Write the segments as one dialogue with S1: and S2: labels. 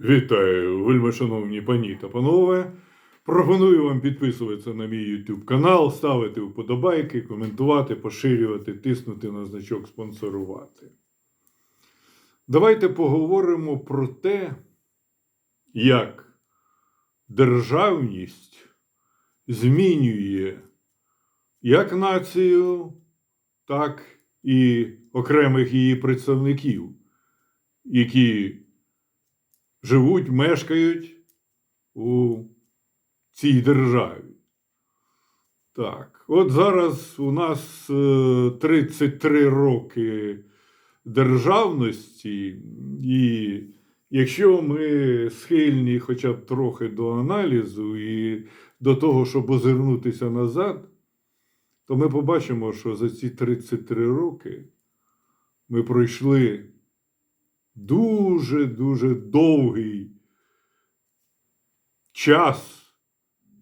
S1: Вітаю, вельмишановні пані та панове. Пропоную вам підписуватися на мій YouTube канал, ставити вподобайки, коментувати, поширювати, тиснути на значок спонсорувати. Давайте поговоримо про те, як державність змінює як націю, так і окремих її представників, які живуть, мешкають у цій державі. Так, от зараз у нас е, 33 роки державності, і якщо ми схильні хоча б трохи до аналізу і до того, щоб озирнутися назад, то ми побачимо, що за ці 33 роки ми пройшли дуже-дуже довгий час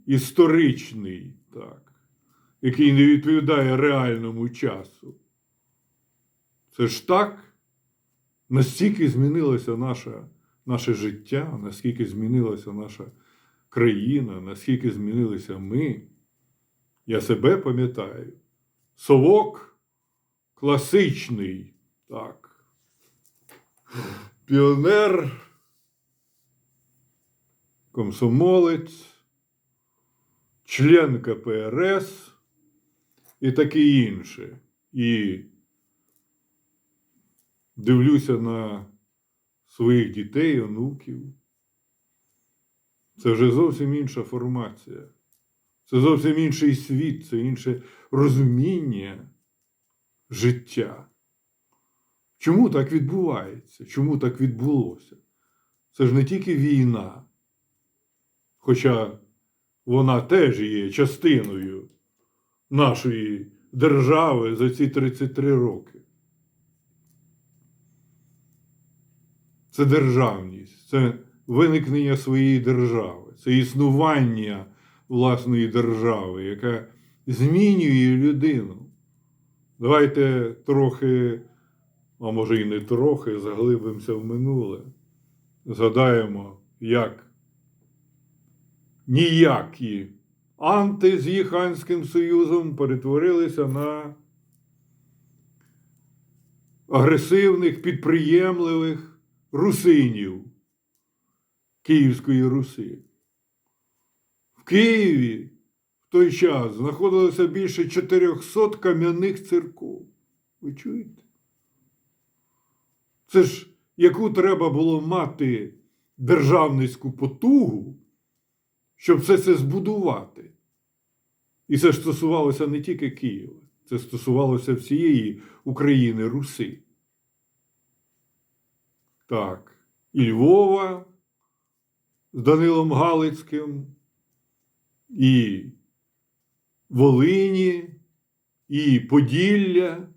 S1: історичний, так, який не відповідає реальному часу. Це ж так, настільки змінилося наша, наше життя, наскільки змінилася наша країна, наскільки змінилися ми. Я себе пам'ятаю. Совок класичний, так. Піонер, комсомолець, член КПРС і таке інше. І дивлюся на своїх дітей, онуків. Це вже зовсім інша формація. Це зовсім інший світ, це інше розуміння життя. Чому так відбувається? Чому так відбулося? Це ж не тільки війна, хоча вона теж є частиною нашої держави за ці 33 роки. Це державність, це виникнення своєї держави, це існування власної держави, яка змінює людину. Давайте трохи, а може і не трохи, заглибимося в минуле. Згадаємо, як ніякі анти з їх Ханським Союзом перетворилися на агресивних, підприємливих русинів Київської Руси. В Києві в той час знаходилося більше 400 кам'яних церков. Ви чуєте? Це ж яку треба було мати державницьку потугу, щоб все це збудувати. І це ж стосувалося не тільки Києва, це стосувалося всієї України Руси. Так, і Львова з Данилом Галицьким, і Волині, і Поділля,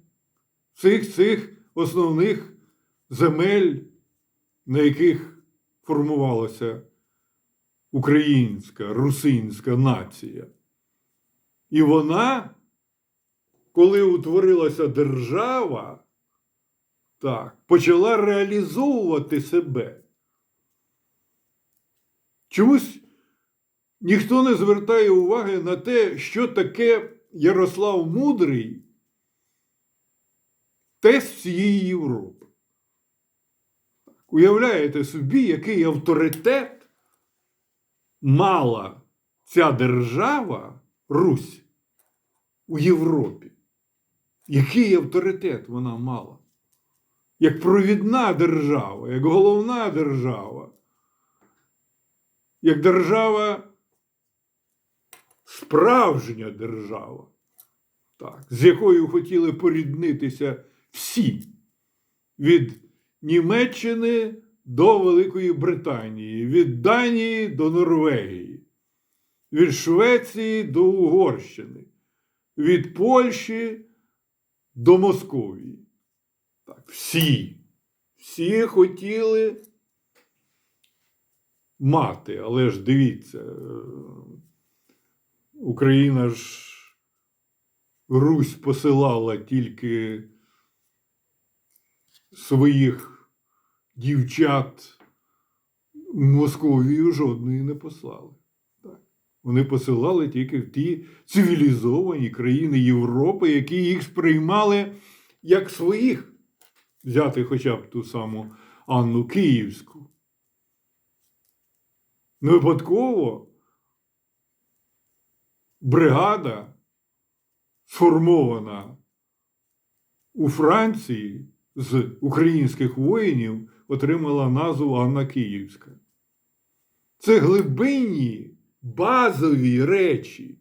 S1: всіх цих основних земель, на яких формувалася українська, русинська нація. І вона, коли утворилася держава, так, почала реалізовувати себе. Чомусь ніхто не звертає уваги на те, що таке Ярослав Мудрий, тесть всієї Європи. Уявляєте собі, який авторитет мала ця держава Русь у Європі? Який авторитет вона мала? Як провідна держава, як головна держава, як держава, справжня держава, так, з якою хотіли поріднитися всі від Німеччини до Великої Британії, від Данії до Норвегії, від Швеції до Угорщини, від Польщі до Московії. Так, всі, всі хотіли мати, але ж дивіться, е, Україна ж Русь посилала тільки своїх дівчат Московію жодної не послали. Вони посилали тільки в ті цивілізовані країни Європи, які їх сприймали як своїх. Взяти хоча б ту саму Анну Київську. Не випадково бригада, сформована у Франції з українських воїнів, отримала назву Анна Київська. Це глибинні базові речі,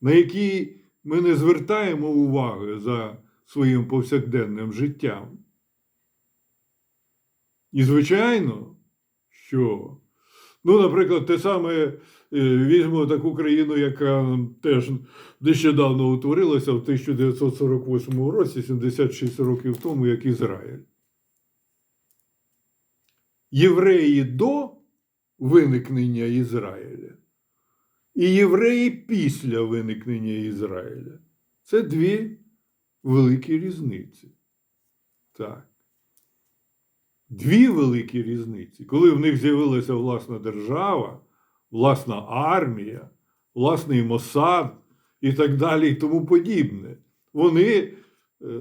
S1: на які ми не звертаємо уваги за своїм повсякденним життям. І, звичайно, що, ну, наприклад, те саме візьмемо таку країну, яка теж нещодавно утворилася в 1948 році, 76 років тому, як Ізраїль. Євреї до виникнення Ізраїля і євреї після виникнення Ізраїля. Це дві великі різниці. Так. Дві великі різниці. Коли в них з'явилася власна держава, власна армія, власний Мосад і так далі, і тому подібне, вони е,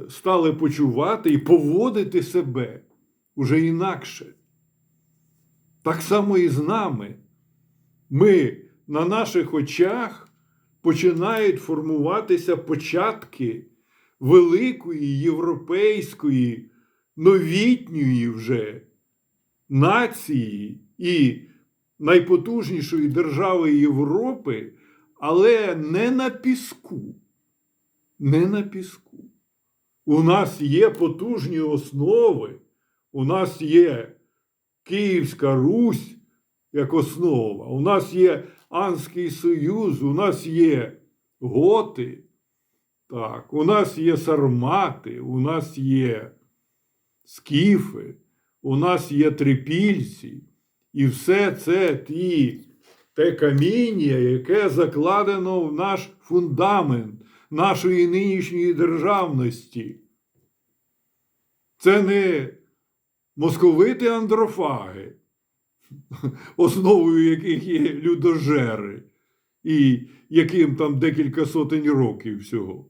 S1: стали почувати і поводити себе уже інакше. Так само і з нами. Ми на наших очах починають формуватися початки великої європейської, новітньої вже нації і найпотужнішої держави Європи, але не на піску. Не на піску. У нас є потужні основи, у нас є Київська Русь як основа, у нас є Анський Союз, у нас є готи, так, у нас є сармати, у нас є скіфи, у нас є трипільці, і все це ті, те каміння, яке закладено в наш фундамент нашої нинішньої державності. Це не московити андрофаги, основою яких є людожери, і яким там декілька сотень років всього.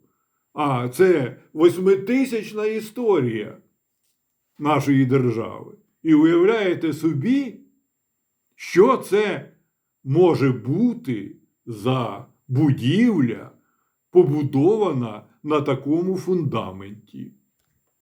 S1: А це восьмитисячна історія нашої держави. І уявляєте собі, що це може бути за будівля, побудована на такому фундаменті.